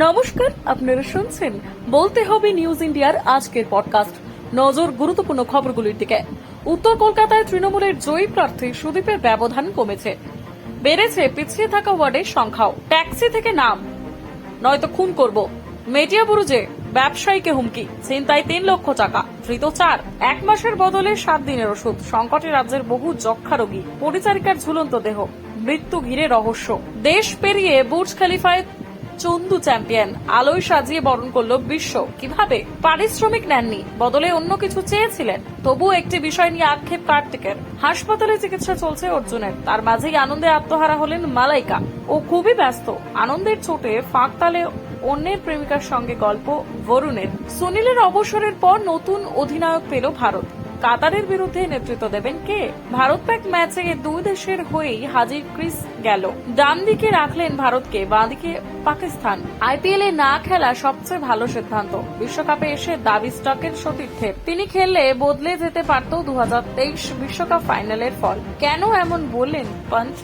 নমস্কার, আপনারা শুনছেন বলতে হবে নিউজ ইন্ডিয়ার আজকের পডকাস্ট নজর গুরুত্বপূর্ণ খবরগুলির দিকে। উত্তর কলকাতায় তৃণমূলের জয়ী প্রার্থী সুদীপের ব্যবধান কমেছে। বেড়েছে পিছিয়ে থাকা ওয়ার্ডের সংখ্যাও। ট্যাক্সি থেকে নাম। নয়তো খুন করব। মেটিয়া বুরুজে ব্যবসায়ীকে হুমকি। চিন্তায় তিন লক্ষ টাকা। ধৃত চার। এক মাসের বদলে সাত দিনের ওষুধ। সংকটে রাজ্যের বহু যক্ষা রোগী। পরিচারিকার ঝুলন্ত দেহ। মৃত্যু ঘিরে রহস্য। দেশ পেরিয়ে বুর্জ খালিফায় চন্দু চ্যাম্পিয়ন। আলোয় সাজিয়ে বরণ করল বিশ্ব। কীভাবে? পারিশ্রমিক নেননি। বদলে অন্য কিছু চেয়েছিলেন। তবু একটি বিষয় নিয়ে আক্ষেপ কার্তিকের। হাসপাতালে চিকিৎসা চলছে অর্জুনের। তার মাঝেই আনন্দে আত্মহারা হলেন মালাইকা। ও খুবই ব্যস্ত। আনন্দের চোটে ফাঁক তালে অন্যের প্রেমিকার সঙ্গে গল্প, বরুণের। সুনীলের অবসরের পর নতুন অধিনায়ক পেল ভারত। কাতারের বিরুদ্ধে নেতৃত্ব দেবেন কে? ভারত প্যাক ম্যাচে দুই দেশের হয়েই হাজির ক্রিস গেল। ডান দিকে রাখলেন ভারতকে বাঁদিকে পাকিস্তান। আইপিএল এ না খেলা সবচেয়ে ভালো সিদ্ধান্ত। বিশ্বকাপে এসে দাবি স্টকের সতীর্থে তিনি খেললে বদলে যেতে পারত দু বিশ্বকাপ ফাইনালের ফল। কেন এমন বললেন পঞ্চ?